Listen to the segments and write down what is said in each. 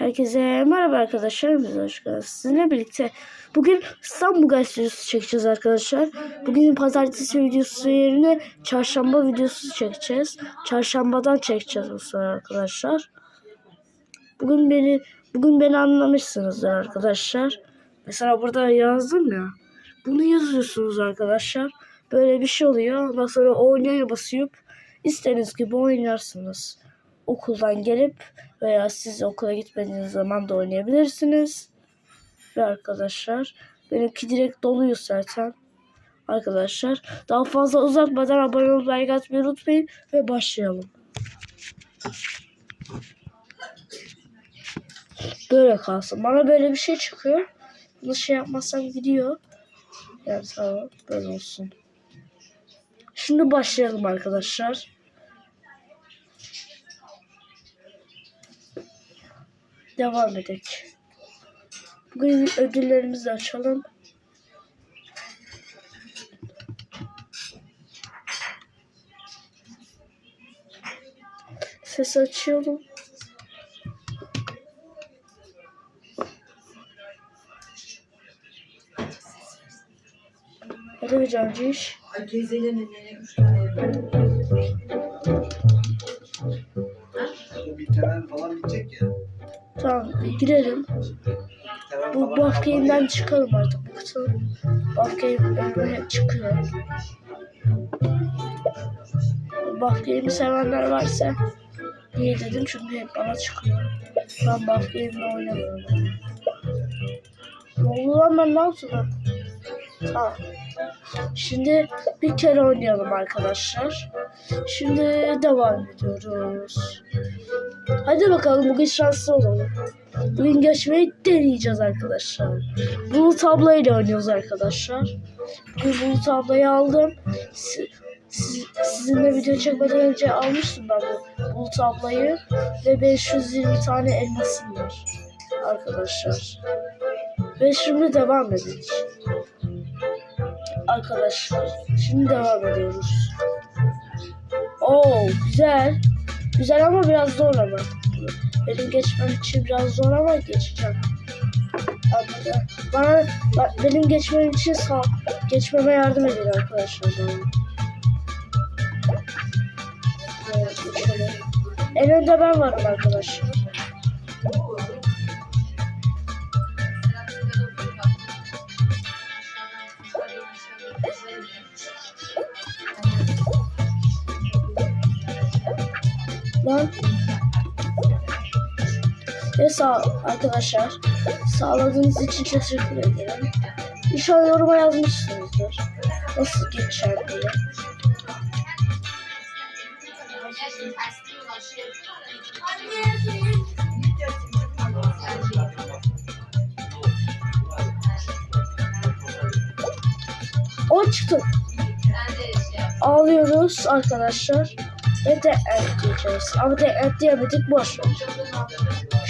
Herkese merhaba arkadaşlar. Biz hoş geldiniz. Sizinle birlikte bugün İstanbul gazetesi çekeceğiz arkadaşlar. Bugün pazartesi videosu yerine çarşamba videosu çekeceğiz. Çarşambadan çekeceğiz bu sefer arkadaşlar. Bugün beni bugün beni anlamışsınızdır arkadaşlar. Mesela burada yazdım ya. Bunu yazıyorsunuz arkadaşlar. Böyle bir şey oluyor. Ondan sonra oynaya basıp istediğiniz gibi oynarsınız okuldan gelip veya siz okula gitmediğiniz zaman da oynayabilirsiniz. Ve arkadaşlar benimki direkt doluyor zaten. Arkadaşlar daha fazla uzatmadan abone olup like atmayı unutmayın ve başlayalım. Böyle kalsın. Bana böyle bir şey çıkıyor. Bunu şey yapmazsam gidiyor. Yani tamam böyle olsun. Şimdi başlayalım arkadaşlar. Devam edelim. Bugün ödüllerimizi açalım. Ses açıyorum. Hadi bir cancı iş. Üç tane. Bu bir temel falan bitecek ya. Tamam girelim. Bu buff game'den çıkalım artık. Bu kutu buff game önüne çıkıyor. Buff game'i sevenler varsa niye dedim çünkü hep bana çıkıyor. Ben buff game'le oynamıyorum. Ne oldu lan ben ne yaptım? Tamam. Şimdi bir kere oynayalım arkadaşlar. Şimdi devam ediyoruz. Hadi bakalım bugün şanslı olalım. Bugün geçmeyi deneyeceğiz arkadaşlar. Bulut ablayla oynuyoruz arkadaşlar. Bugün Bulut ablayı aldım. Si- si- sizinle video çekmeden önce almıştım ben bu Bulut ablayı. Ve 520 tane elmasım var. Arkadaşlar. Ve şimdi devam edelim. Arkadaşlar. Şimdi devam ediyoruz. Oo güzel. Güzel ama biraz zor ama. Benim geçmem için biraz zor ama geçeceğim. Anladım. Bana, ba- benim geçmem için sağ, geçmeme yardım edin arkadaşlar. bana. En önde ben varım arkadaşlar. Sağ arkadaşlar sağladığınız için teşekkür ederim. İnşallah yoruma yazmışsınızdır. Nasıl geçer diye. O çıktı. Ağlıyoruz arkadaşlar. Ve de end diyeceğiz. Ama de end diyemedik boş ver.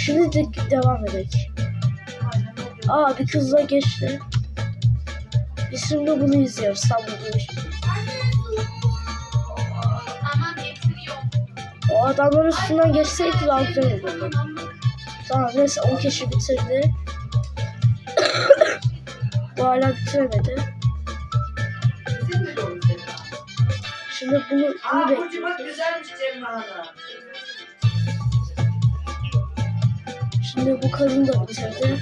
Şimdi de devam edelim. Aa bir kızla geçti. Biz şimdi bunu izliyoruz. Tam bu değil. O adamların üstünden geçseydi daha güzel olurdu. Tamam neyse 10 kişi bitirdi. bu hala bitiremedi. Şimdi bunu, bunu Aa Burcu bak bekliyoruz. güzelmiş Cemre Şimdi bu kadın da bitirdi.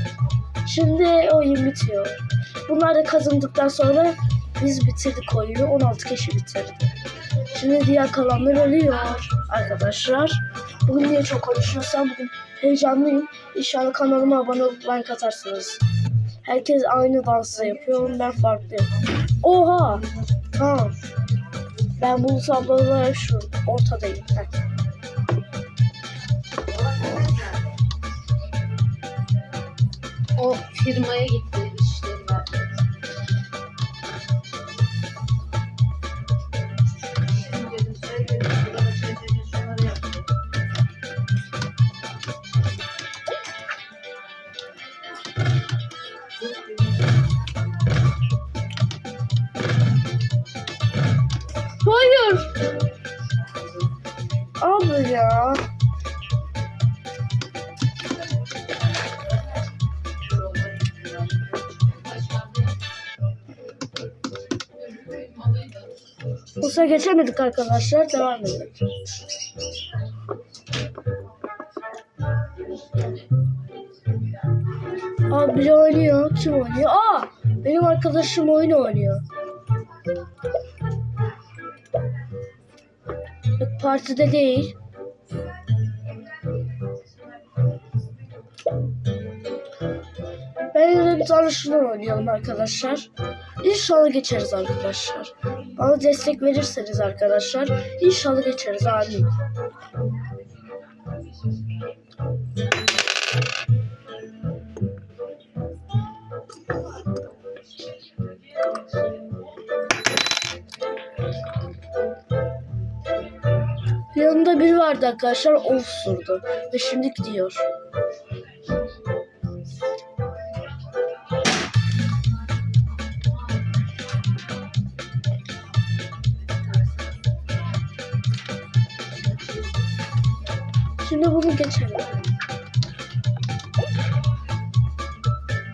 Şimdi oyun bitiyor. Bunlar da kazandıktan sonra biz bitirdik oyunu. 16 kişi bitirdi. Şimdi diğer kalanlar ölüyor arkadaşlar. Bugün niye çok konuşuyorsam bugün heyecanlıyım. İnşallah kanalıma abone olup like atarsınız. Herkes aynı dansı yapıyor. Ben farklıyım. Oha! Tamam. Ben Bulut ablalar şu ortadayım. Heh. O firmaya gitti geçemedik arkadaşlar. Devam edelim. Aa biri oynuyor. Kim oynuyor? Aa benim arkadaşım oyun oynuyor. Yok partide değil. Ben yine bir tane oynayalım arkadaşlar. İnşallah geçeriz arkadaşlar. Bana destek verirseniz arkadaşlar inşallah geçeriz amin. Yanında biri vardı arkadaşlar of sürdü ve şimdi gidiyor. Şimdi bunu geçelim.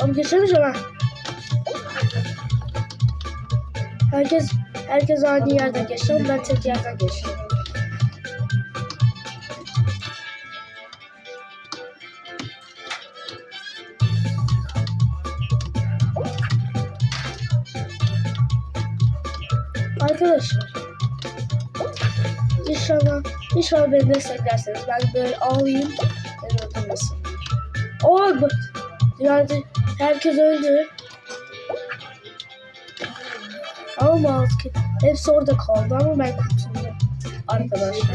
Ama geçemeyeceğim ha. Herkes herkes aynı yerden geçiyor. Ben tek yerden geçiyorum. Arkadaşlar. İnşallah, inşallah beni desteklerseniz ben böyle ağlayayım. Beni öldürmesin. Bak. Yani herkes öldü. Ama maske. Hepsi orada kaldı ama ben kurtuldum. Arkadaşlar.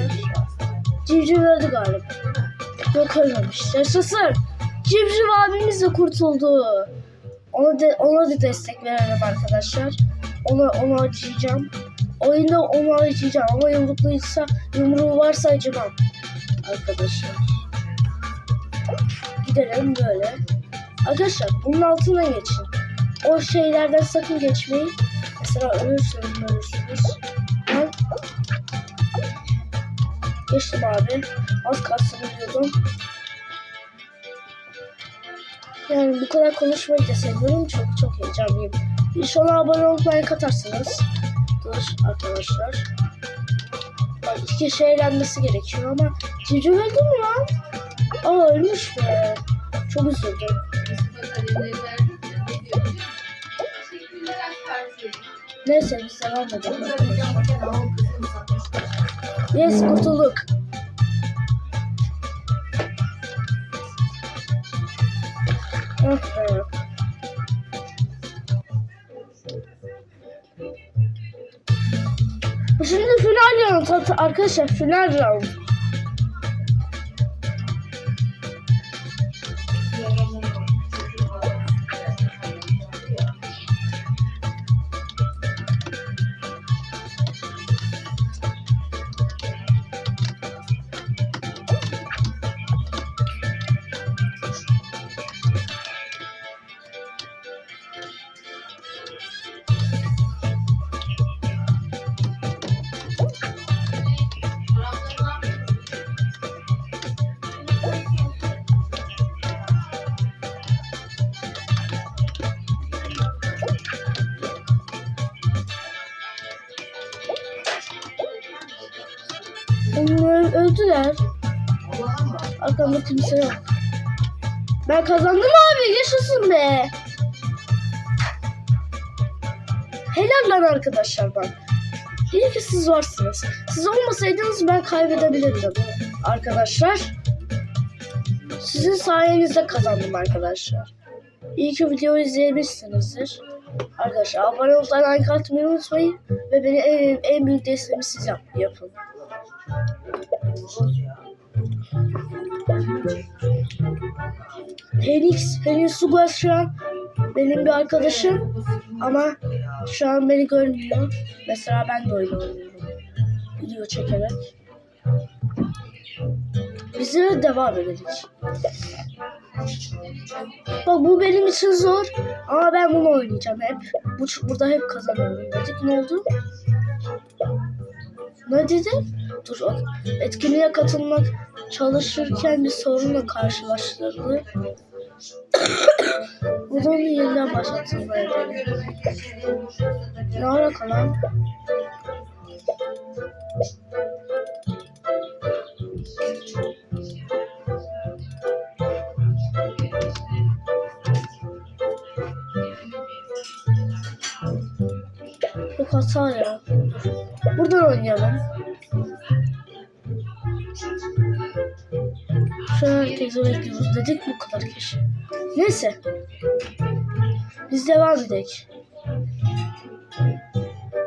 Civciv öldü galiba. Yok ölmemiş. Yaşasın. Civciv abimiz de kurtuldu. Ona, de, ona da destek verelim arkadaşlar. Ona, onu acıyacağım. Oyunda onu acıyacağım ama yumrukluysa yumruğu varsa acımam. Arkadaşlar. Gidelim böyle. Arkadaşlar bunun altına geçin. O şeylerden sakın geçmeyin. Mesela ölürsünüz ölürsünüz. Geçtim abi. Az kalsın diyordum. Yani bu kadar konuşmayı da seviyorum. Çok çok heyecanlıyım. İnşallah abone olup like atarsınız. Dur arkadaşlar. Bak iki kişi eğlenmesi gerekiyor ama Cici öldü mü lan? Aa ölmüş be. Çok üzüldüm. Neyse biz devam edelim. Yes kurtulduk. Ah Şimdi final round arkadaşlar final round. Arkamda kimse. Ben kazandım abi yaşasın be. Helal lan arkadaşlar bak. İyi ki siz varsınız. Siz olmasaydınız ben kaybedebilirdim. Arkadaşlar. Sizin sayenizde kazandım arkadaşlar. İyi ki videoyu izlemişsinizdir. Arkadaşlar abone olup like atmayı unutmayın. Ve beni en, en büyük desteğimi siz yap, yapın. Helix, Helix Sugas şu an benim bir arkadaşım ama şu an beni görmüyor. Mesela ben de oynuyorum. Video çekerek. Biz de devam edelim. Bak bu benim için zor ama ben bunu oynayacağım hep. Bu, burada hep kazanıyorum dedik. Ne oldu? Ne dedi? Dur. Etkinliğe katılmak çalışırken bir sorunla karşılaştırdı. Bu da onu yeniden başlatılmaya denir. Ne alaka lan? Yok hata ya. Buradan oynayalım. Şöyle herkese bekliyoruz dedik bu kadar kişi. Neyse. Biz devam edelim.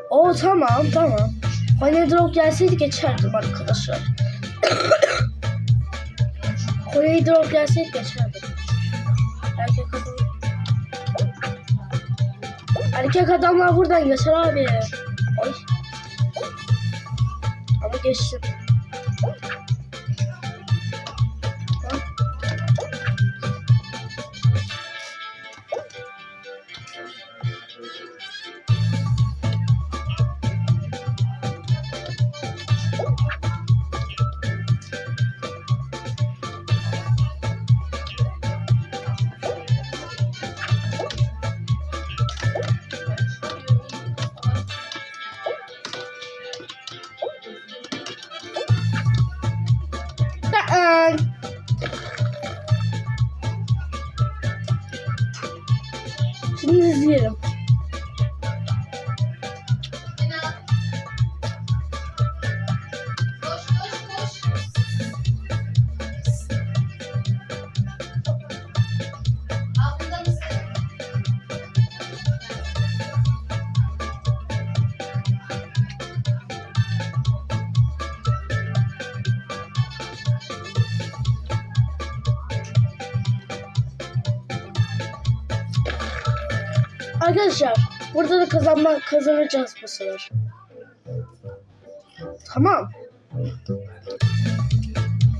O tamam tamam. Honey Drop gelseydi geçerdim arkadaşlar. Honey Drop gelseydi geçerdim. Erkek adam. Erkek adamlar buradan geçer abi. Ay. Ama Arkadaşlar burada da kazanma kazanacağız bu sefer. Tamam.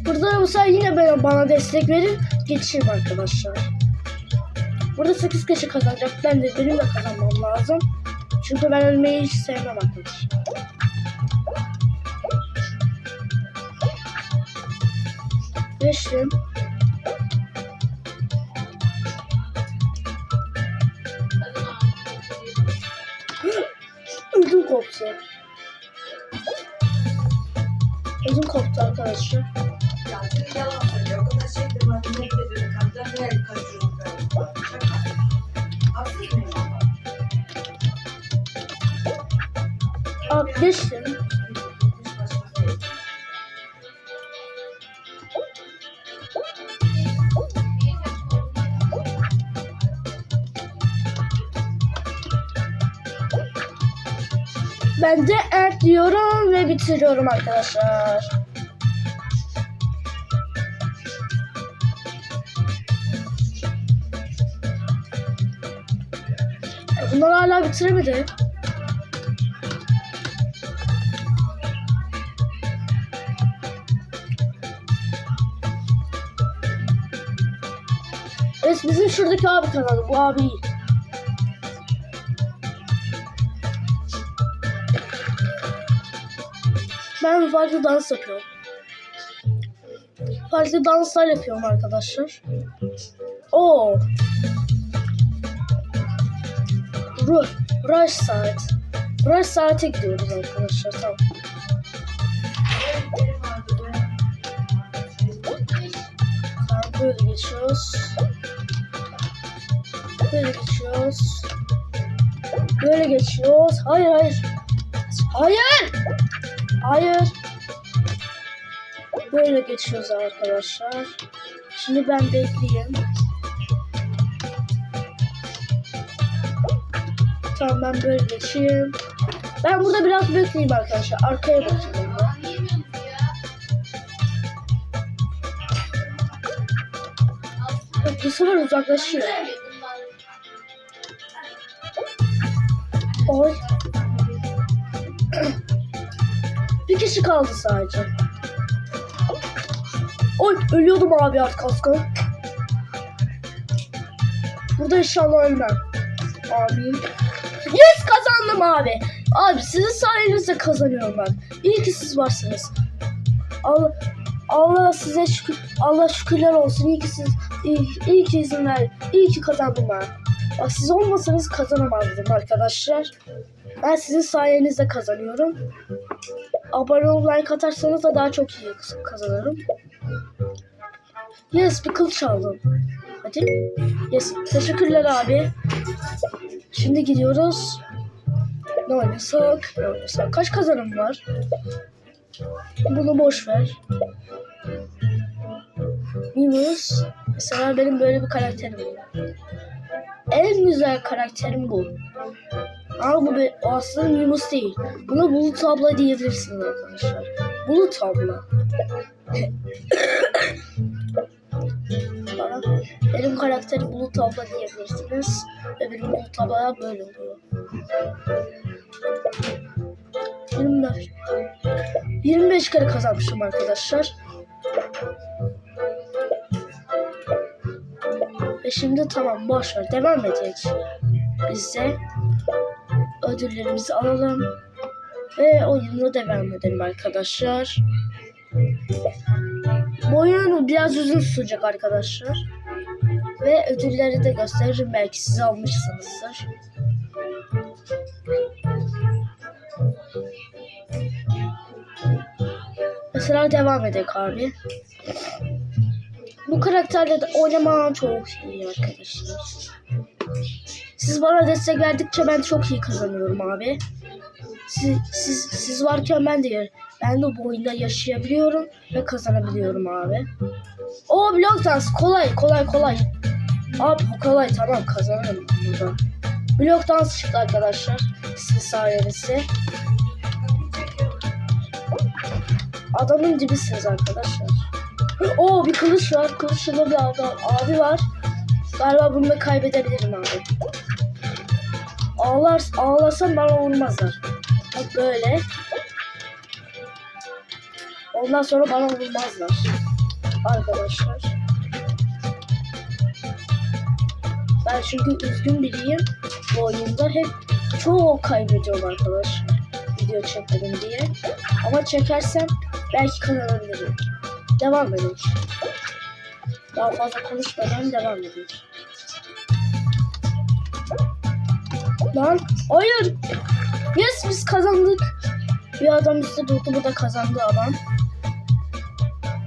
Burada da bu sefer yine ben, bana destek verin. Geçeyim arkadaşlar. Burada 8 kişi kazanacak. Ben de benim de kazanmam lazım. Çünkü ben ölmeyi hiç sevmem arkadaşlar. Geçtim. Koptu. Ödüm koptu arkadaşlar. Ya bir Ben de evet diyorum ve bitiriyorum arkadaşlar. E, Bunlar hala bitiremedi. Evet bizim şuradaki abi kanalı. Bu abi iyi. Ben farklı dans yapıyorum. Farklı danslar yapıyorum arkadaşlar. Oo. Ru Rush saat. Rush saate gidiyoruz arkadaşlar. Tamam böyle geçiyoruz. Böyle geçiyoruz. Böyle geçiyoruz. Hayır hayır. Hayır. Hayır. Böyle geçiyoruz arkadaşlar. Şimdi ben bekleyeyim. Tamam ben böyle geçeyim. Ben burada biraz bekleyeyim arkadaşlar. Arkaya bakayım. Bu sefer uzaklaşıyor. Oy. Bir kişi kaldı sadece. Oy ölüyordum abi alt kaskı. Burada inşallah ölmem. Amin. Yes kazandım abi. Abi sizin sayenizde kazanıyorum ben. İyi ki siz varsınız. Allah, Allah size şükür, Allah şükürler olsun. İyi ki siz, iyi, iyi ki izin ver. İyi ki kazandım ben. Bak siz olmasanız kazanamazdım arkadaşlar. Ben sizin sayenizde kazanıyorum. Abone olup like atarsanız da daha çok iyi kazanırım. Yes bir kılıç aldım. Hadi. Yes. Teşekkürler abi. Şimdi gidiyoruz. Ne oynasak? Ne oynasak? Kaç kazanım var? Bunu boş ver. Minus. Mesela benim böyle bir karakterim var. En güzel karakterim bu. Ama bu o aslında Minus değil. Buna Bulut abla diyebilirsiniz arkadaşlar. Bulut abla. Bana, benim karakterim Bulut abla diyebilirsiniz. Ve benim Bulut abla böyle oluyor. 24. 25 kere kazanmışım arkadaşlar. Ve şimdi tamam boş ver devam edelim. Biz de ödüllerimizi alalım. Ve oyuna devam edelim arkadaşlar. Bu oyun biraz uzun sürecek arkadaşlar. Ve ödülleri de gösteririm. Belki siz almışsınızdır. Mesela devam edelim abi. Bu karakterle de oynamam çok iyi arkadaşlar. Siz bana destek verdikçe ben çok iyi kazanıyorum abi. Siz, siz, siz varken ben de ben de bu oyunda yaşayabiliyorum ve kazanabiliyorum abi. O blok dans kolay kolay kolay. Abi bu kolay tamam kazanırım burada. Blok dans çıktı arkadaşlar. Sizin sayenizde. Adamın dibisiniz arkadaşlar. Oo bir kılıç var. Kılıçlı bir abi, abi var. Galiba bunu da kaybedebilirim abi. Ağlar, ağlasam bana vurmazlar. Bak böyle. Ondan sonra bana vurmazlar. Arkadaşlar. Ben çünkü üzgün biriyim. Bu oyunda hep çok kaybediyorum arkadaşlar. Video çekmedim diye. Ama çekersem belki kazanabilirim. Devam edelim. Daha fazla konuşmadan devam edelim. Lan hayır. Yes biz kazandık. Bir adam üstte durdu bu da kazandı adam.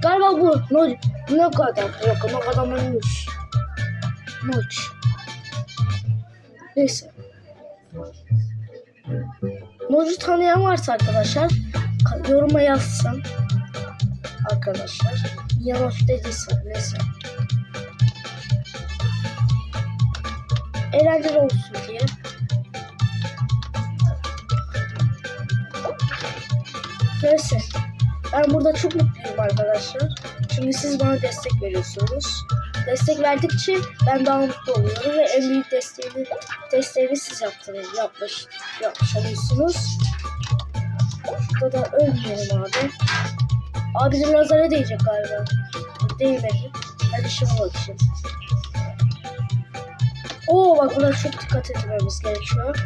Galiba bu. Ne, ne kadar? Yok ne kadar ölmüş. Maç. Neyse. Nocu tanıyan varsa arkadaşlar ka- yoruma yazsın. Arkadaşlar. Yanoş dediyse neyse. Eğlenceli olsun diye. Neyse. Ben burada çok mutluyum arkadaşlar. Çünkü siz bana destek veriyorsunuz. Destek verdikçe ben daha mutlu oluyorum ve en büyük desteğini, desteğini siz yaptınız, yapmış, yapmış oluyorsunuz. Şurada da ölmeyelim abi. Abi bizim lazere değecek galiba. Değmedi. Hadi şimdi bakayım. Oo bak buna çok dikkat etmemiz gerekiyor.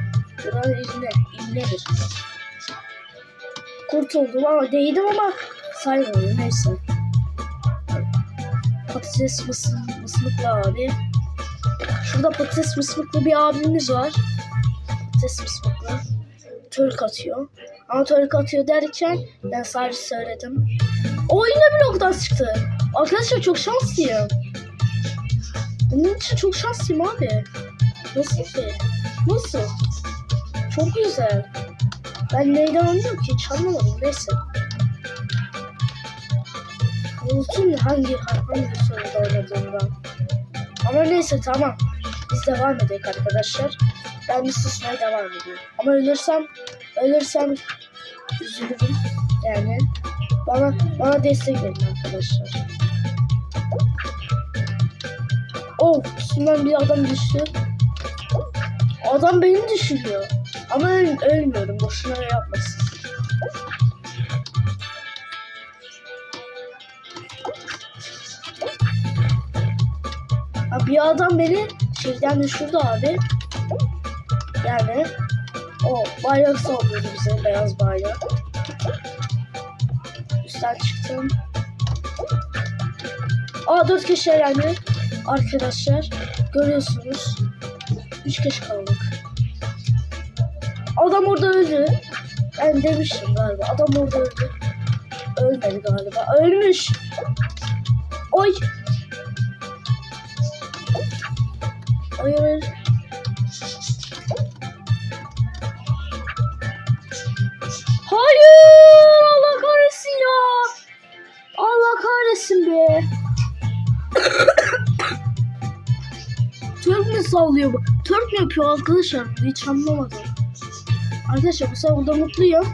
Buradan iğne, iğnedir. Kurtuldum ama değdim ama saymadım neyse. Patates mısır, mısmıklı abi. Şurada patates mısmıklı bir abimiz var. Patates mısmıklı. Türk atıyor. Ama Türk atıyor derken ben sadece söyledim. O yine bloktan çıktı. Arkadaşlar çok şanslıyım. Bunun için çok şanslıyım abi. Nasıl ki? Nasıl? Çok güzel. Ben neyden anlıyorum ki? Hiç anlamadım. Neyse. Unuttum hangi hangi soruda oynadığımdan. Ama neyse tamam. Biz devam edelim arkadaşlar. Ben bir susmaya devam ediyorum. Ama ölürsem ölürsem üzülürüm. Yani bana bana destek verin arkadaşlar. Oh üstümden bir adam düştü. Adam beni düşürüyor. Ama öl ölmüyorum. Boşuna yapmasın. Bir adam beni şeyden düşürdü abi. Yani o bayrak sallıyordu bize beyaz bayrak. Üstten çıktım. Aa dört kişi elendi. Arkadaşlar görüyorsunuz. Üç kişi kaldık. Adam orada öldü. Ben demiştim galiba. Adam orada öldü. Ölmedi galiba. Ölmüş. Oy. Hayır. hayır. Sallıyor bu? Türk mü yapıyor arkadaşlar? Hiç anlamadım. Arkadaşlar bu burada mutluyum.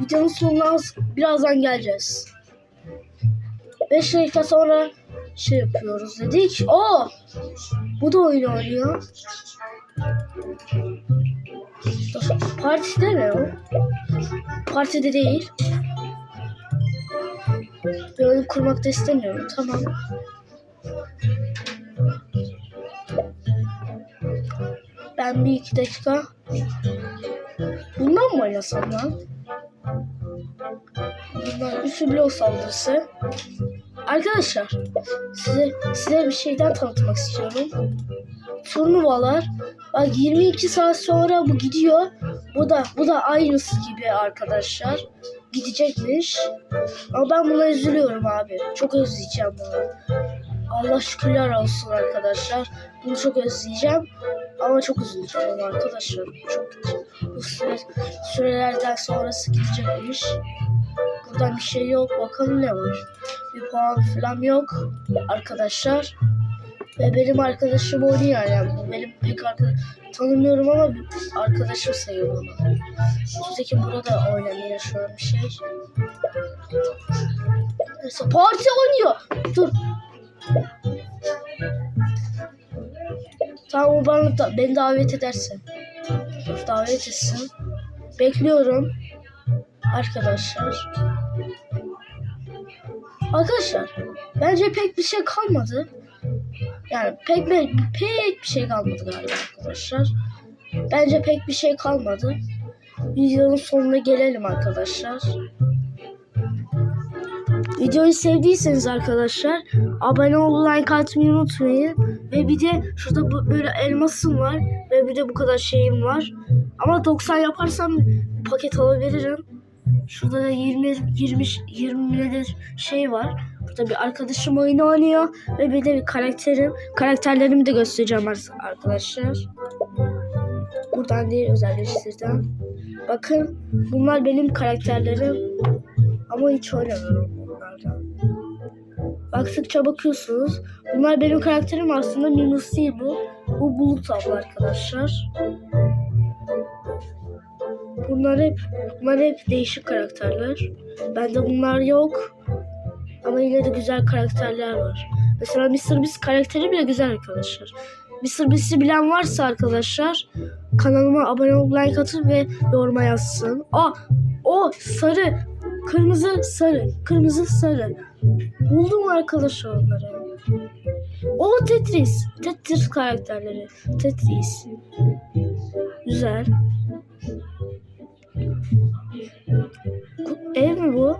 Videonun sonuna az, birazdan geleceğiz. 5 dakika sonra şey yapıyoruz dedik. O, Bu da oyun oynuyor. Partide mi o? Partide değil. Bir oyun kurmak da istemiyorum. Tamam. Ben bir iki dakika Bundan mı oynasam lan? Bundan üçü blok saldırısı. Arkadaşlar size size bir şeyden tanıtmak istiyorum. Turnuvalar bak 22 saat sonra bu gidiyor. Bu da bu da aynısı gibi arkadaşlar. Gidecekmiş. Ama ben buna üzülüyorum abi. Çok özleyeceğim bunu. Allah şükürler olsun arkadaşlar. Bunu çok özleyeceğim. Ama çok üzüleceğim arkadaşlar. Çok bu süre, sürelerden sonrası gidecekmiş. Buradan bir şey yok. Bakalım ne var. Bir puan falan yok arkadaşlar. Ve benim arkadaşım oynuyor yani. Benim pek arkadaş tanımıyorum ama arkadaşım sayıyor bana. Öteki burada oynamıyor şu an bir şey. Neyse parti oynuyor. Dur. Tamam o bana da, beni davet edersin. Davet etsin. Bekliyorum. Arkadaşlar. Arkadaşlar. Bence pek bir şey kalmadı. Yani pek bir, pek bir şey kalmadı galiba arkadaşlar. Bence pek bir şey kalmadı. Videonun sonuna gelelim arkadaşlar. Videoyu sevdiyseniz arkadaşlar abone ol, like atmayı unutmayın. Ve bir de şurada böyle elmasım var ve bir de bu kadar şeyim var. Ama 90 yaparsam paket alabilirim. Şurada da 20 20 20 şey var. Burada bir arkadaşım oyun oynuyor ve bir de bir karakterim. Karakterlerimi de göstereceğim ar- arkadaşlar. Buradan değil özelleştirden. Bakın bunlar benim karakterlerim. Ama hiç oynamıyorum bunlardan. Baktıkça bakıyorsunuz. Bunlar benim karakterim aslında minus değil bu. Bu bulut abla arkadaşlar. Bunlar hep bunlar hep değişik karakterler. Bende bunlar yok. Ama yine de güzel karakterler var. Mesela Mr. Beast karakteri bile güzel arkadaşlar. Mr. Beast'i bilen varsa arkadaşlar kanalıma abone olup like atın ve yoruma yazsın. Aa, o sarı, kırmızı, sarı, kırmızı, sarı. Buldum arkadaşlar onları. O Tetris. Tetris karakterleri. Tetris. Güzel. Ev mi bu?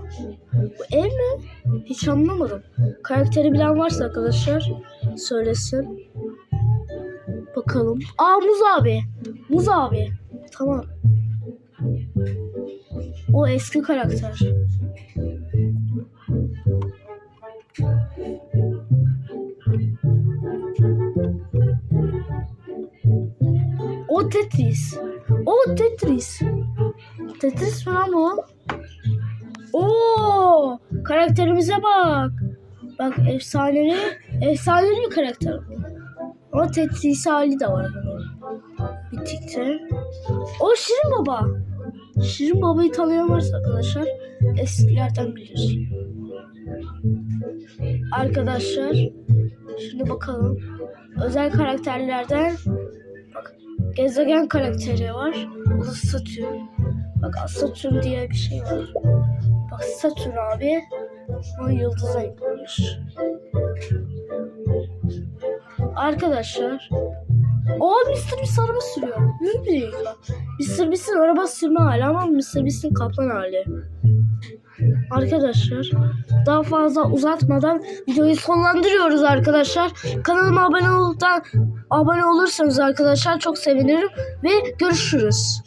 Bu ev mi? Hiç anlamadım. Karakteri bilen varsa arkadaşlar söylesin. Bakalım. Aa Muz abi. Muz abi. Tamam. O eski karakter. Tetris. O Tetris. Tetris mi lan bu? Oo, karakterimize bak. Bak efsanevi, efsanevi bir karakter. Ama Tetris hali de var bunun. Bitikte. O Şirin Baba. Şirin Baba'yı tanıyan varsa arkadaşlar eskilerden bilir. Arkadaşlar şimdi bakalım. Özel karakterlerden bak gezegen karakteri var. O da Satürn. Bak Satürn diye bir şey var. Bak Satürn abi o yıldıza yapılmış. Arkadaşlar o Mr. Beast araba sürüyor. Bir dakika. Mr. Beast'in araba sürme hali ama Mr. Beast'in kaplan hali. Arkadaşlar daha fazla uzatmadan videoyu sonlandırıyoruz arkadaşlar. Kanalıma abone olup da abone olursanız arkadaşlar çok sevinirim ve görüşürüz.